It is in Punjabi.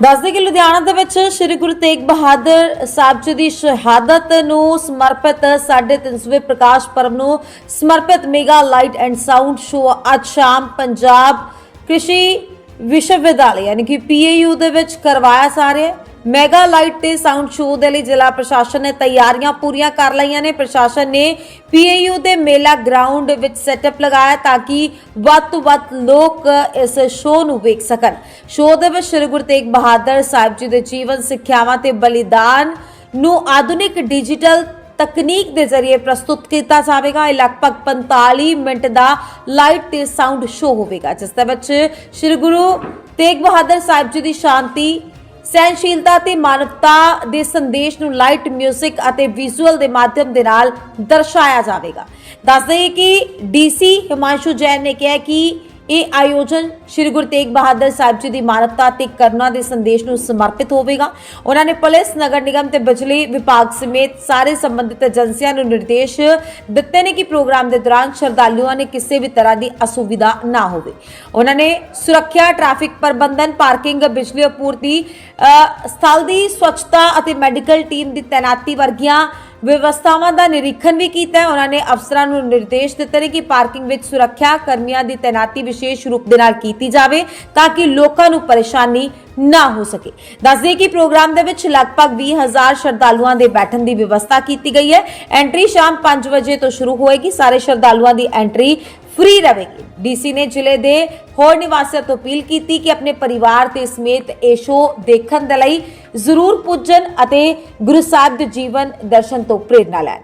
ਦੱਸਦੇ ਕਿ ਲੁਧਿਆਣਾ ਦੇ ਵਿੱਚ ਸ੍ਰੀ ਗੁਰੂ ਤੇਗ ਬਹਾਦਰ ਸਾਹਿਬ ਜੀ ਦੀ ਸ਼ਹਾਦਤ ਨੂੰ ਸਮਰਪਿਤ 350ਵੇਂ ਪ੍ਰਕਾਸ਼ ਪਰਬ ਨੂੰ ਸਮਰਪਿਤ mega light and sound show ਅੱਜ ਸ਼ਾਮ ਪੰਜਾਬ ਕ੍ਰਿਸ਼ੀ ਵਿਸ਼ਵ ਵਿਦਿਆਲਿਆ ਯਾਨੀ ਕਿ ਪੀਏਯੂ ਦੇ ਵਿੱਚ ਕਰਵਾਇਆ ਜਾ ਮੈਗਾ ਲਾਈਟ ਤੇ ਸਾਊਂਡ ਸ਼ੋਅ ਦੇ ਲਈ ਜ਼ਿਲ੍ਹਾ ਪ੍ਰਸ਼ਾਸਨ ਨੇ ਤਿਆਰੀਆਂ ਪੂਰੀਆਂ ਕਰ ਲਈਆਂ ਨੇ। ਪ੍ਰਸ਼ਾਸਨ ਨੇ ਪੀਏਯੂ ਦੇ ਮੇਲਾ ਗਰਾਊਂਡ ਵਿੱਚ ਸੈਟਅਪ ਲਗਾਇਆ ਤਾਂ ਕਿ ਵੱਧ ਤੋਂ ਵੱਧ ਲੋਕ ਇਸ ਸ਼ੋਅ ਨੂੰ ਵੇਖ ਸਕਣ। ਸ਼ੋਅ ਦੇ ਵਿੱਚ ਸ੍ਰੀ ਗੁਰੂ ਤੇਗ ਬਹਾਦਰ ਸਾਹਿਬ ਜੀ ਦੇ ਜੀਵਨ, ਸਿੱਖਿਆਵਾਂ ਤੇ ਬਲੀਦਾਨ ਨੂੰ ਆਧੁਨਿਕ ਡਿਜੀਟਲ ਤਕਨੀਕ ਦੇ ਜ਼ਰੀਏ ਪ੍ਰਸਤੁਤ ਕੀਤਾ ਜਾਵੇਗਾ। ਇਹ ਲਗਭਗ 45 ਮਿੰਟ ਦਾ ਲਾਈਟ ਤੇ ਸਾਊਂਡ ਸ਼ੋਅ ਹੋਵੇਗਾ, ਜਿਸ ਦੇ ਵਿੱਚ ਸ੍ਰੀ ਗੁਰੂ ਤੇਗ ਬਹਾਦਰ ਸਾਹਿਬ ਜੀ ਦੀ ਸ਼ਾਂਤੀ ਸਹਿਨਸ਼ੀਲਤਾ ਤੇ ਮਾਨਵਤਾ ਦੇ ਸੰਦੇਸ਼ ਨੂੰ ਲਾਈਟ 뮤직 ਅਤੇ ਵਿਜ਼ੂਅਲ ਦੇ ਮਾਧਿਅਮ ਦੇ ਨਾਲ ਦਰਸਾਇਆ ਜਾਵੇਗਾ। ਦੱਸਦੇ ਹਾਂ ਕਿ ਡੀਸੀ ਹਿਮਾਂਸ਼ੂ ਜੈਨ ਨੇ ਕਿਹਾ ਕਿ ਇਹ ਆਯੋਜਨ ਸ੍ਰੀ ਗੁਰੂ ਤੇਗ ਬਹਾਦਰ ਸਾਹਿਬ ਜੀ ਦੀ ਮਾਨਵਤਾ ਤੇ ਕਰਨਾ ਦੇ ਸੰਦੇਸ਼ ਨੂੰ ਸਮਰਪਿਤ ਹੋਵੇਗਾ। ਉਹਨਾਂ ਨੇ ਪੁਲਿਸ, ਨਗਰ ਨਿਗਮ ਤੇ ਬਿਜਲੀ ਵਿਭਾਗ ਸਮੇਤ ਸਾਰੇ ਸੰਬੰਧਿਤ ਏਜੰਸੀਆਂ ਨੂੰ ਨਿਰਦੇਸ਼ ਦਿੱਤੇ ਨੇ ਕਿ ਪ੍ਰੋਗਰਾਮ ਦੇ ਦੌਰਾਨ ਸ਼ਰਧਾਲੂਆਂ ਨੇ ਕਿਸੇ ਵੀ ਤਰ੍ਹਾਂ ਦੀ ਅਸੁਵਿਧਾ ਨਾ ਹੋਵੇ। ਉਹਨਾਂ ਨੇ ਸੁਰੱਖਿਆ, ਟ੍ਰੈਫਿਕ ਪ੍ਰਬੰਧਨ, ਪਾਰਕਿੰਗ, ਬਿਜਲੀ ਆਪੂਰਤੀ ਸਥਲ ਦੀ ਸਵੱਛਤਾ ਅਤੇ ਮੈਡੀਕਲ ਟੀਮ ਦੀ ਤੈਨਾਤੀ ਵਰਗੀਆਂ ਵਿਵਸਥਾਵਾਂ ਦਾ ਨਿਰੀਖਣ ਵੀ ਕੀਤਾ ਉਹਨਾਂ ਨੇ ਅਫਸਰਾਂ ਨੂੰ ਨਿਰਦੇਸ਼ ਦਿੱਤੇ ਨੇ ਕਿ ਪਾਰਕਿੰਗ ਵਿੱਚ ਸੁਰੱਖਿਆ ਕਰਮੀਆਂ ਦੀ ਤੈਨਾਤੀ ਵਿਸ਼ੇਸ਼ ਰੂਪ ਦੇ ਨਾਲ ਕੀਤੀ ਜਾਵੇ ਤਾਂ ਕਿ ਲੋਕਾਂ ਨੂੰ ਪਰੇਸ਼ਾਨੀ ਨਾ ਹੋ ਸਕੇ। ਦੱਸਦੇ ਕਿ ਪ੍ਰੋਗਰਾਮ ਦੇ ਵਿੱਚ ਲਗਭਗ 20000 ਸ਼ਰਧਾਲੂਆਂ ਦੇ ਬੈਠਣ ਦੀ ਵਿਵਸਥਾ ਕੀਤੀ ਗਈ ਹੈ। ਐਂਟਰੀ ਸ਼ਾਮ 5 ਵਜੇ ਤੋਂ ਸ਼ੁਰੂ ਹੋਏਗੀ। ਸਾਰੇ ਸ਼ਰਧਾਲੂਆਂ ਦੀ ਐਂਟਰੀ ਫ੍ਰੀ ਰਹੇਗੀ ਡੀਸੀ ਨੇ ਜ਼ਿਲ੍ਹੇ ਦੇ ਹੋਰ ਨਿਵਾਸੀਆਂ ਤੋਂ ਅਪੀਲ ਕੀਤੀ ਕਿ ਆਪਣੇ ਪਰਿਵਾਰ ਤੇ ਸਮੇਤ ਇਹ ਸ਼ੋਅ ਦੇਖਣ ਦੇ ਲਈ ਜ਼ਰੂਰ ਪੁੱਜਣ ਅਤੇ ਗੁਰੂ ਸਾਹਿਬ ਦੇ ਜੀਵਨ ਦਰਸ਼ਨ ਤੋਂ ਪ੍ਰੇਰਨਾ ਲੈਣ।